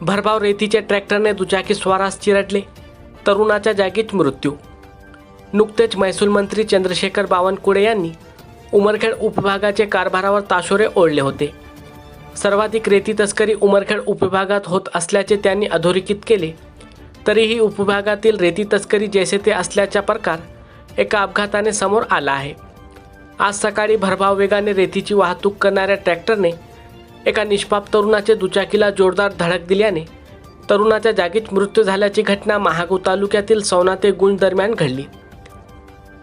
भरभाव रेतीच्या ट्रॅक्टरने दुचाकी स्वारास चिरडले. तरुणाच्या जागीच मृत्यू. नुकतेच महसूल मंत्री चंद्रशेखर बावनकुळे यांनी उमरखेड उपविभागाचे कारभारावर ताशोरे ओढले होते. सर्वाधिक रेती तस्करी उमरखेड उपविभागात होत असल्याचे त्यांनी अधोरेखित केले. तरीही उपविभागातील रेती तस्करी जैसे ते असल्याचा प्रकार एका अपघाताने समोर आला आहे. आज सकाळी भरभाव वेगाने रेतीची वाहतूक करणाऱ्या ट्रॅक्टरने एका निष्पाप तरुणाचे दुचाकीला जोरदार धडक दिल्याने तरुणाच्या जागीच मृत्यू झाल्याची घटना महागू तालुक्यातील सौना ते गुंज दरम्यान घडली.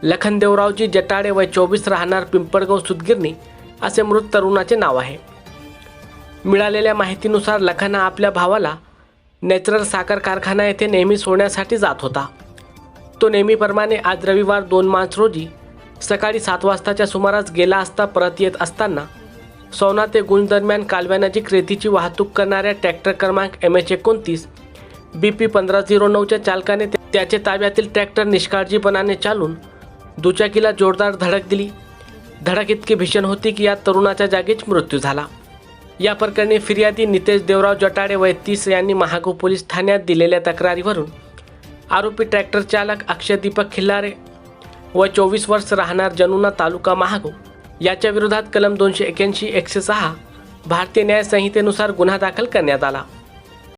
लखन देवरावजी जटाडे वय चोवीस राहणार पिंपळगाव सुदगिरणी असे मृत तरुणाचे नाव आहे. मिळालेल्या माहितीनुसार लखन हा आपल्या भावाला नॅचरल साखर कारखाना येथे नेहमी सोडण्यासाठी जात होता. तो नेहमीप्रमाणे आज रविवार दोन मार्च रोजी सकाळी सात वाजताच्या सुमारास गेला असता परत येत असताना सौना ते गुंज दरम्यान कालव्यानजीक रेतीची वाहतूक करणाऱ्या ट्रॅक्टर क्रमांक एम एच एकोणतीस बी पी पंधरा झिरो नऊच्या चालकाने त्याचे ताब्यातील ट्रॅक्टर निष्काळजीपणाने चालून दुचाकीला जोरदार धडक दिली. धडक इतकी भीषण होती की या तरुणाच्या जागीच मृत्यू झाला. या प्रकरणी फिर्यादी नितेश देवराव जटाडे वय तीस यांनी महागो पोलीस ठाण्यात दिलेल्या तक्रारीवरून आरोपी ट्रॅक्टर चालक अक्षय दीपक खिल्लारे व चोवीस वर्ष राहणार जनुना तालुका महागो याच्या विरोधात कलम दोनशे एक्याऐंशी एकशे सहा भारतीय न्याय संहितेनुसार गुन्हा दाखल करण्यात आला.